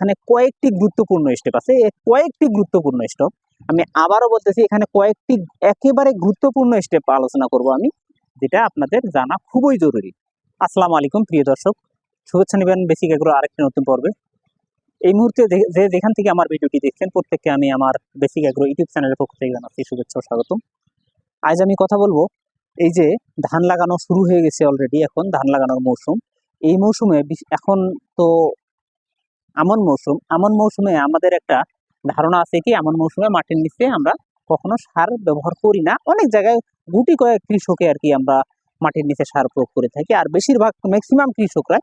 এখানে কয়েকটি গুরুত্বপূর্ণ স্টেপ আছে। কয়েকটি গুরুত্বপূর্ণ স্টেপ আমি আবারও বলতেছি, এখানে কয়েকটি একেবারে গুরুত্বপূর্ণ স্টেপ আলোচনা করব আমি, যেটা আপনাদের জানা খুবই জরুরি। আসসালামু আলাইকুম, প্রিয় দর্শক। শুভেচ্ছা নেবেন বেসিক এগুলো আরেকটি নতুন পর্বে। এই মুহূর্তে যে যেখান থেকে আমার ভিডিওটি দেখছেন, প্রত্যেককে আমি আমার বেসিক এগ্রো ইউটিউব চ্যানেলের পক্ষ থেকে জানাচ্ছি শুভেচ্ছা স্বাগতম। আজ আমি কথা বলব, এই যে ধান লাগানো শুরু হয়ে গেছে অলরেডি এখন ধান লাগানোর মৌসুম। এই মৌসুমে এখন তো আমন মৌসুম আমন মৌসুমে আমাদের একটা ধারণা আছে কি আমন মৌসুমে মাটির নিচে আমরা কখনো সার ব্যবহার করি না। অনেক জায়গায় গুটি কয়েক কৃষকে আর কি আমরা মাটির নিচে সার প্রয়োগ করে থাকি। আর বেশিরভাগ ম্যাক্সিমাম কৃষকরা,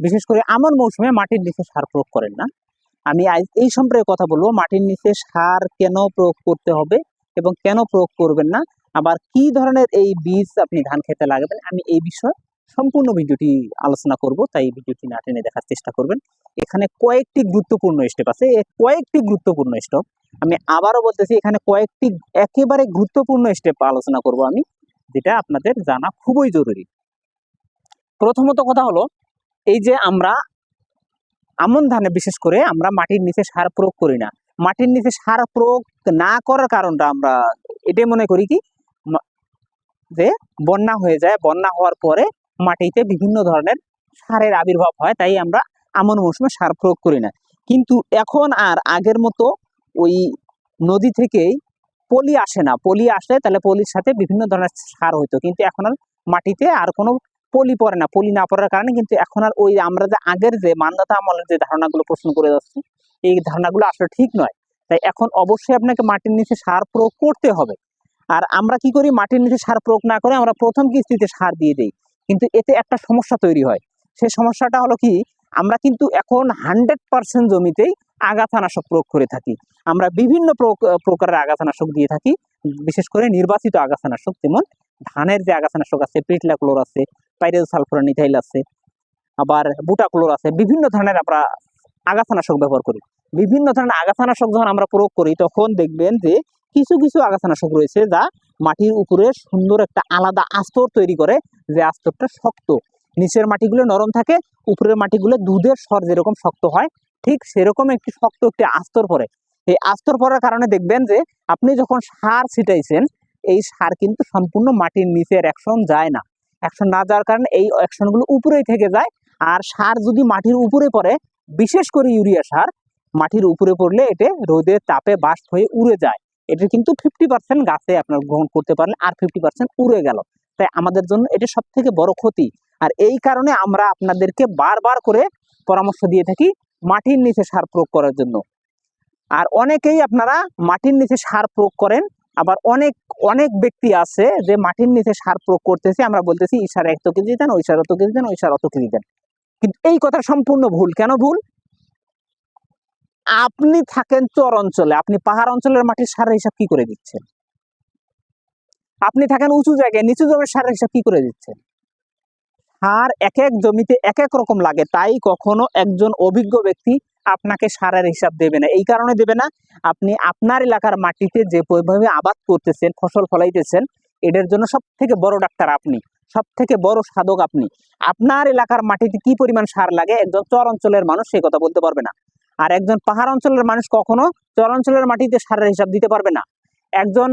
বিশেষ করে আমন মৌসুমে মাটির নিচে সার প্রয়োগ করেন না। আমি এই সম্পর্কে কথা বলব, মাটির নিচে সার কেন প্রয়োগ করতে হবে এবং কেন প্রয়োগ করবেন না? আবার কি ধরনের এই বীজ আপনি ধান খেতে লাগাবেন? আমি এই বিষয়ে সম্পূর্ণ ভিডিওটি আলোচনা করব, তাই ভিডিওটি না টেনে দেখার চেষ্টা করবেন। এখানে কয়েকটি গুরুত্বপূর্ণ স্টেপ আছে। কয়েকটি গুরুত্বপূর্ণ স্টেপ আমি আবারও বলতেছি, এখানে কয়েকটি একেবারে গুরুত্বপূর্ণ স্টেপ আলোচনা করব আমি, যেটা আপনাদের জানা খুবই জরুরি। প্রথমত কথা হলো, এই যে আমরা আমন ধানে বিশেষ করে আমরা মাটির নিচে সার প্রয়োগ করি না। মাটির নিচে সার প্রয়োগ না করার কারণটা আমরা এটাই মনে করি কি, যে বন্যা হয়ে যায়, বন্যা হওয়ার পরে মাটিতে বিভিন্ন ধরনের সারের আবির্ভাব হয়, তাই আমরা আমন মৌসুমে সার প্রয়োগ করি না। কিন্তু এখন আর আগের মতো ওই নদী থেকেই পলি আসে না। পলি আসলে তাহলে পলির সাথে বিভিন্ন ধরনের সার হইতো। কিন্তু এখন আর মাটিতে আর কোনো পলি পড়ে না। পলি না পড়ার কারণে কিন্তু এখন আর ওই আমরা যে আগের যে মান্দাতা আমলের যে ধারণাগুলো পোষণ করে যাচ্ছি, এই ধারণাগুলো আসলে ঠিক নয়। তাই এখন অবশ্যই আপনাকে মাটির নিচে সার প্রয়োগ করতে হবে। আর আমরা কি করি? মাটির নিচে সার প্রয়োগ না করে আমরা প্রথম কিস্তিতে সার দিয়ে দিই। কিন্তু এতে একটা সমস্যা তৈরি হয়। সেই সমস্যাটা হলো কি, আমরা কিন্তু এখন হান্ড্রেড পার্সেন্ট জমিতেই আগাছানাশক প্রয়োগ করে থাকি। আমরা বিভিন্ন প্রক- প্রকারের আগাছানাশক দিয়ে থাকি, বিশেষ করে নির্বাচিত আগাছানাশক যেমন ধানের যে আগাছানাশক আছে পিটলাক্লোর আছে, পাইরেল সালফোরানিথাইল আছে, আবার বুটাক্লোর আছে, বিভিন্ন ধরনের আমরা আগাছানাশক ব্যবহার করি। বিভিন্ন ধরনের আগাছানাশক যখন আমরা প্রয়োগ করি, তখন দেখবেন যে কিছু কিছু আগাছানাশক রয়েছে যা মাটির উপরে সুন্দর একটা আলাদা আস্তর তৈরি করে যে আস্তরটা শক্ত। নিচের মাটিগুলো নরম থাকে, উপরের মাটিগুলো দুধের স্বর যেরকম শক্ত হয়, ঠিক সেরকম একটি শক্ত একটি আস্তর পরে এই আস্তর পড়ার কারণে দেখবেন যে আপনি যখন সার ছিটাইছেন, এই সার কিন্তু সম্পূর্ণ মাটির নিচের অ্যাকশন যায় না। অ্যাকশন না যাওয়ার কারণে এই অ্যাকশনগুলো উপরেই থেকে যায়। আর সার যদি মাটির উপরে পড়ে, বিশেষ করে ইউরিয়া সার, মাটির উপরে পড়লে এতে রোদের তাপে বাষ্প হয়ে উড়ে যায়। এটা কিন্তু ফিফটি পার্সেন্ট গাছে আপনার গ্রহণ করতে পারলে আর ফিফটি পার্সেন্ট উড়ে গেল। তাই আমাদের জন্য এটা সব থেকে বড় ক্ষতি। আর এই কারণে আমরা আপনাদেরকে বারবার করে পরামর্শ দিয়ে থাকি মাটির নিচে সার প্রয়োগ করার জন্য। আর অনেকেই আপনারা মাটির নিচে সার প্রয়োগ করেন, আবার অনেক অনেক ব্যক্তি আছে যে মাটির নিচে সার প্রয়োগ করতেছে, আমরা বলতেছি, এই সার এত কেজি দেন, ওই সার অত কেজি দেন, ওই সার অত কেজি দেন। কিন্তু এই কথা সম্পূর্ণ ভুল। কেন ভুল? আপনি থাকেন চর অঞ্চলে, আপনি পাহাড় অঞ্চলের মাটির সারের হিসাব কি করে দিচ্ছেন? আপনি থাকেন উঁচু জায়গায়, নিচু জমির সারের হিসাব কি করে দিচ্ছেন? সার এক এক জমিতে এক এক রকম লাগে, তাই কখনো একজন অভিজ্ঞ ব্যক্তি আপনাকে সারের হিসাব দেবে না। এই কারণে দেবে না, আপনি আপনার এলাকার মাটিতে যে ভাবে আবাদ করতেছেন, ফসল ফলাইতেছেন এটার জন্য সব থেকে বড় ডাক্তার আপনি সব থেকে বড় সাধক আপনি। আপনার এলাকার মাটিতে কি পরিমাণ সার লাগে, একজন চর অঞ্চলের মানুষ সেই কথা বলতে পারবে না। আর একজন পাহাড় অঞ্চলের মানুষ কখনো চর অঞ্চলের মাটিতে সারের হিসাব দিতে পারবে না। একজন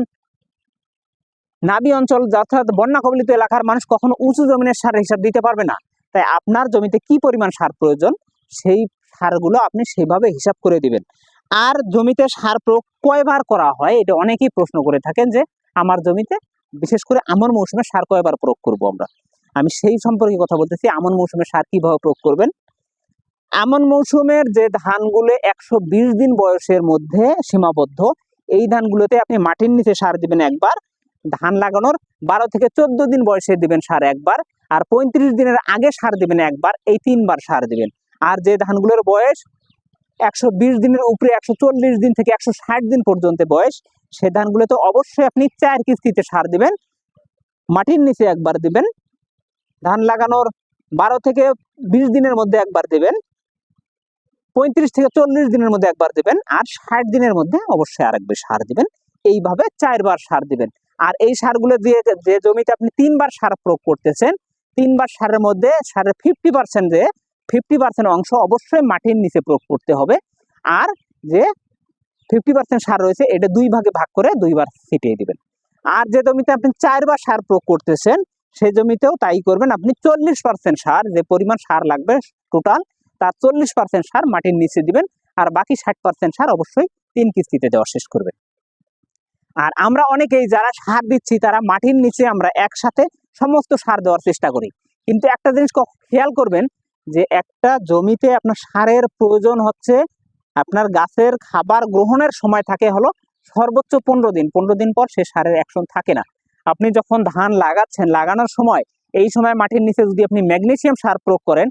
নাবি অঞ্চল অর্থাৎ বন্যা কবলিত এলাকার মানুষ কখনো উঁচু জমিনের সারের হিসাব দিতে পারবে না। তাই আপনার জমিতে কি পরিমাণ সার প্রয়োজন, সেই সারগুলো আপনি সেভাবে হিসাব করে দিবেন। আর জমিতে সার প্রয়োগ কয়বার করা হয়, এটা অনেকেই প্রশ্ন করে থাকেন যে আমার জমিতে বিশেষ করে আমন মৌসুমে সার কয়বার প্রয়োগ করব আমরা? আমি সেই সম্পর্কে কথা বলতেছি, আমন মৌসুমে সার কীভাবে প্রয়োগ করবেন আমন মৌসুমের যে ধানগুলো একশো বিশ দিন বয়সের মধ্যে সীমাবদ্ধ, এই ধানগুলোতে আপনি মাটির নিচে সার দিবেন একবার, ধান লাগানোর বারো থেকে চোদ্দ দিন বয়সে দিবেন সার একবার, আর পঁয়ত্রিশ দিনের আগে সার দিবেন একবার, এই তিনবার সার দিবেন। আর যে ধানগুলোর বয়স একশো বিশ দিনের উপরে একশো চল্লিশ দিন থেকে একশো ষাট দিন পর্যন্ত বয়স, সে ধানগুলোতে অবশ্যই আপনি চার কিস্তিতে সার দিবেন, মাটির নিচে একবার দিবেন, ধান লাগানোর বারো থেকে বিশ দিনের মধ্যে একবার দিবেন পঁয়ত্রিশ থেকে চল্লিশ দিনের মধ্যে একবার দিবেন, আর ষাট দিনের মধ্যে অবশ্যই আরেকবার সার দিবেন। এইভাবে চারবার সার দিবেন। আর এই সারগুলো দিয়ে যে- জমিতে আপনি তিনবার সার প্রয়োগ করতেছেন, তিনবার সারের মধ্যে সারের ফিফটি পার্সেন্ট যে ফিফটি পার্সেন্ট অংশ অবশ্যই মাটির নিচে প্রয়োগ করতে হবে। আর যে ফিফটি পার্সেন্ট সার রয়েছে, এটা দুই ভাগে ভাগ করে দুইবার ছিটিয়ে দিবেন। আর যে জমিতে আপনি চারবার সার প্রয়োগ করতেছেন সেই জমিতেও তাই করবেন। আপনি চল্লিশ পার্সেন্ট সার, যে পরিমাণ সার লাগবে টোটাল তার চল্লিশ পার্সেন্ট সার মাটির নিচে দিবেন, আর বাকি ষাট পার্সেন্ট সার অবশ্যই তিন কিস্তিতে দেওয়া শেষ করবেন আর আমরা অনেকেই যারা সার দিচ্ছি, তারা মাটির নিচে আমরা একসাথে সমস্ত সার দেওয়ার চেষ্টা করি। কিন্তু একটা জিনিস খেয়াল করবেন যে একটা জমিতে আপনার সারের প্রয়োজন হচ্ছে আপনার গাছের খাবার গ্রহণের সময় থাকে হলো সর্বোচ্চ পনেরো দিন। পনেরো দিন পর সে সারের অ্যাকশন থাকে না। আপনি যখন ধান লাগাচ্ছেন, লাগানোর সময় এই সময় মাটির নিচে যদি আপনি ম্যাগনেসিয়াম সার প্রয়োগ করেন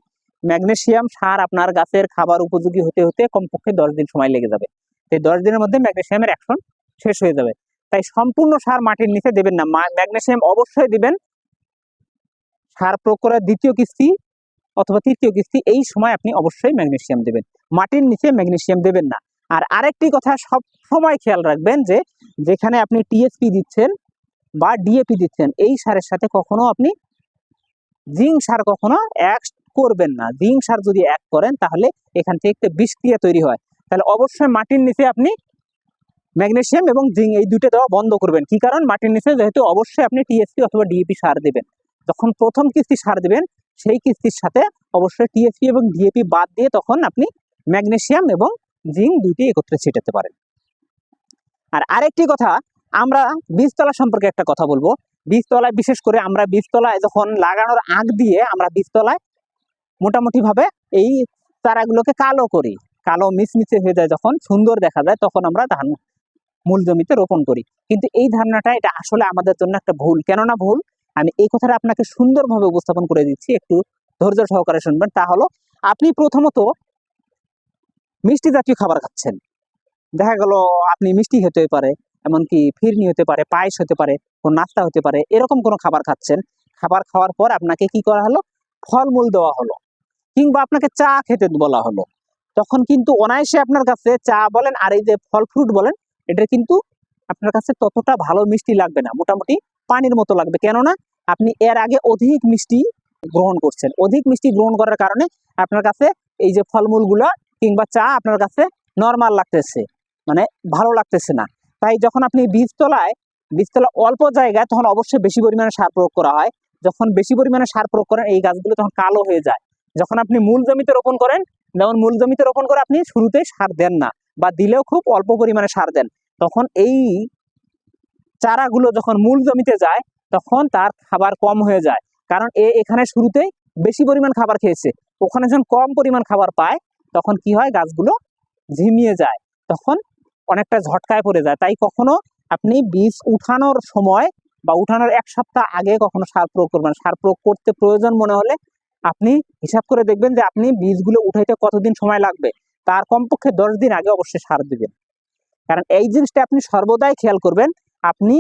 ম্যাগনেসিয়াম সার আপনার গাছের খাবার উপযোগী হতে হতে কমপক্ষে দশ দিন সময় লেগে যাবে। সেই দশ দিনের মধ্যে ম্যাগনেশিয়ামের অ্যাকশন শেষ হয়ে যাবে। তাই সম্পূর্ণ সার মাটির নিচে দেবেন না। মা- ম্যাগনেসিয়াম অবশ্যই দিবেন। সার প্রয়োগ করার দ্বিতীয় কিস্তি অথবা তৃতীয় কিস্তি, এই সময় আপনি অবশ্যই ম্যাগনেশিয়াম দেবেন। মাটির নিচে ম্যাগনেশিয়াম দেবেন না। আর আরেকটি কথা সব সময় খেয়াল রাখবেন যে, যেখানে আপনি টিএসপি দিচ্ছেন বা ডিএপি দিচ্ছেন, এই সারের সাথে কখনো আপনি জিঙ্ক সার কখনো এক করবেন না। জিঙ্ক সার যদি এক করেন, তাহলে এখান থেকে একটা বিষক্রিয়া তৈরি হয়। তাহলে অবশ্যই মাটির নিচে আপনি ম্যাগনেশিয়াম এবং জিঙ্ক এই দুটো দেওয়া বন্ধ করবেন। কি কারণ? মাটির নিচে যেহেতু অবশ্যই আপনি টিএসপি অথবা ডিএপি সার দেবেন। যখন প্রথম কিস্তি সার দেবেন, সেই কিস্তির সাথে অবশ্যই টিএসপি এবং ডিএপি বাদ দিয়ে তখন আপনি ম্যাগনেশিয়াম এবং জিঙ্ক দুইটি একত্রে ছিটাতে পারেন। আর আরেকটি কথা, আমরা বীজতলা সম্পর্কে একটা কথা বলব। বীজতলায়, বিশেষ করে আমরা বীজতলায় যখন লাগানোর আগ দিয়ে আমরা বীজতলায় মোটামুটি ভাবে এই চারাগুলোকে কালো করি। কালো মিচমিচে হয়ে যায় যখন, সুন্দর দেখা যায়, তখন আমরা ধান মূল জমিতে রোপণ করি। কিন্তু এই ধারণাটা, এটা আসলে আমাদের জন্য একটা ভুল। কেননা ভুল? আমি এই কথাটা আপনাকে সুন্দরভাবে উপস্থাপন করে দিচ্ছি। একটু ধৈর্য সহকারে শুনবেন। তা হলো, আপনি প্রথমত মিষ্টি জাতীয় খাবার খাচ্ছেন। দেখা গেল, আপনি মিষ্টি হতে পারে, এমনকি ফিরনি হতে পারে, পায়েস হতে পারে, কোন নাস্তা হতে পারে, এরকম কোনো খাবার খাচ্ছেন। খাবার খাওয়ার পর আপনাকে কি করা হলো? ফলমূল দেওয়া হলো। কিংবা আপনাকে চা খেতে বলা হলো। তখন কিন্তু অনায়াসে আপনার কাছে চা বলেন আর এই যে ফল ফ্রুট বলেন এটা কিন্তু আপনার কাছে ততটা ভালো মিষ্টি লাগবে না, মোটামুটি পানির মতো লাগবে। কেননা আপনি এর আগে অধিক মিষ্টি গ্রহণ করছেন। অধিক মিষ্টি গ্রহণ করার কারণে আপনার কাছে এই যে ফলমূলগুলো কিংবা চা আপনার কাছে নর্মাল লাগতেছে মানে ভালো লাগতেছে না। তাই যখন আপনি বীজতলায়, বীজতলা অল্প জায়গায় তখন অবশ্যই বেশি পরিমাণে সার প্রয়োগ করা হয়। যখন বেশি পরিমাণে সার প্রয়োগ করেন, এই গাছগুলো তখন কালো হয়ে যায়। যখন আপনি মূল জমিতে রোপণ করেন, যেমন মূল জমিতে রোপণ করে আপনি শুরুতে সার দেন না বা দিলেও খুব অল্প পরিমাণে সার দেন, তখন এই চারাগুলো যখন মূল জমিতে যায়, তখন তার খাবার কম হয়ে যায়। কারণ এ এখানে শুরুতে বেশি পরিমাণ খাবার খেয়েছে। ওখানে যখন কম পরিমাণ খাবার পায়, তখন কি হয়? গাছগুলো ঝিমিয়ে যায়। তখন অনেকটা ঝটকায় পড়ে যায়। তাই কখনো আপনি বীজ উঠানোর সময় বা উঠানোর এক সপ্তাহ আগে কখনো সার প্রয়োগ করবেন সার প্রয়োগ করতে প্রয়োজন মনে হলে আপনি হিসাব করে দেখবেন যে আপনি বীজগুলো উঠাইতে কতদিন সময় লাগবে। তার কমপক্ষে দশ দিন আগে অবশ্যই সার দিবেন। কারণ এই জিনিসটা আপনি সর্বদাই খেয়াল করবেন, আপনি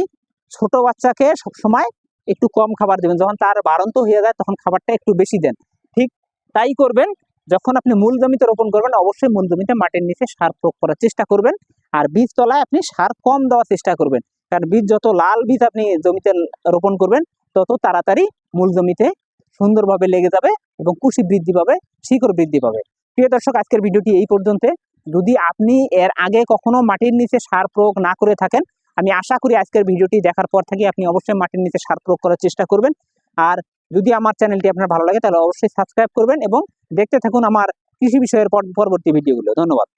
ছোট বাচ্চাকে সবসময় একটু কম খাবার দেবেন। যখন তার বাড়ন্ত হয়ে যায়, তখন খাবারটা একটু বেশি দেন। ঠিক তাই করবেন, যখন আপনি মূল জমিতে রোপণ করবেন, অবশ্যই মূল জমিতে মাটির নিচে সার প্রয়োগ করার চেষ্টা করবেন। আর বীজ তলায় আপনি সার কম দেওয়ার চেষ্টা করবেন। কারণ বীজ যত লাল বীজ আপনি জমিতে রোপণ করবেন, তত তাড়াতাড়ি মূল জমিতে সুন্দরভাবে লেগে যাবে এবং কুশি বৃদ্ধি পাবে শিকড় বৃদ্ধি পাবে। প্রিয় দর্শক, আজকের ভিডিওটি এই পর্যন্ত। যদি আপনি এর আগে কখনো মাটির নিচে সার প্রয়োগ না করে থাকেন, আমি আশা করি আজকের ভিডিওটি দেখার পর থেকে আপনি অবশ্যই মাটির নিচে সার প্রয়োগ করার চেষ্টা করবেন। আর যদি আমার চ্যানেলটি আপনার ভালো লাগে, তাহলে অবশ্যই সাবস্ক্রাইব করবেন এবং দেখতে থাকুন আমার কৃষি বিষয়ের পর- পরবর্তী ভিডিওগুলো। ধন্যবাদ।